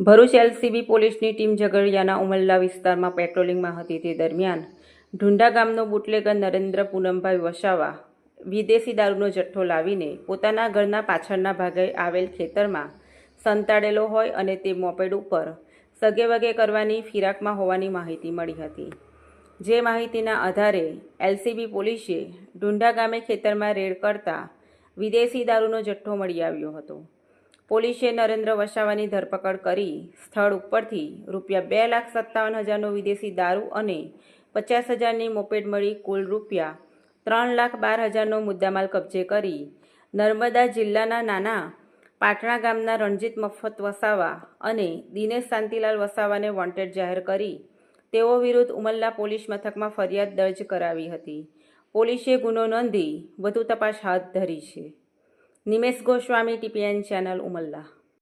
Bharuch LCB પોલીસની team ઝઘડિયાના ઉમલ્લા વિસ્તારમાં પેટ્રોલિંગમાં હતી તે દરમિયાન ઢુંડા ગામનો બુટલેગર નરેન્દ્ર પૂનમભાઈ વસાવા વિદેશી દારૂનો જથ્થો લાવીને પોતાના ઘરના પાછળના ભાગે આવેલ ખેતરમાં સંતાડેલો હોય અને તે મોપેડ ઉપર સગે વગે કરવાની ફિરાકમાં હોવાની માહિતી મળી હતી. જે માહિતીના આધારે એલસીબી પોલીસે ઢુંડા ગામે ખેતરમાં રેડ કરતા વિદેશી દારૂનો જથ્થો મળી આવ્યો હતો. પોલીસે નરેન્દ્ર વસાવાની ધરપકડ કરી સ્થળ ઉપરથી રૂપિયા બે લાખ સત્તાવન હજારનો વિદેશી દારૂ અને પચાસ હજારની મોપેડ મળી કુલ રૂપિયા ત્રણ લાખ બાર હજારનો મુદ્દામાલ કબજે કરી નર્મદા જિલ્લાના નાના પાટણા ગામના રણજીત મફત વસાવા અને દિનેશ શાંતિલાલ વસાવાને વોન્ટેડ જાહેર કરી તેઓ વિરુદ્ધ ઉમલ્લા પોલીસ મથકમાં ફરિયાદ દર્જ કરાવી હતી. પોલીસે ગુનો નોંધી વધુ તપાસ હાથ ધરી છે. Nimesh Goswami TPN channel Umalla.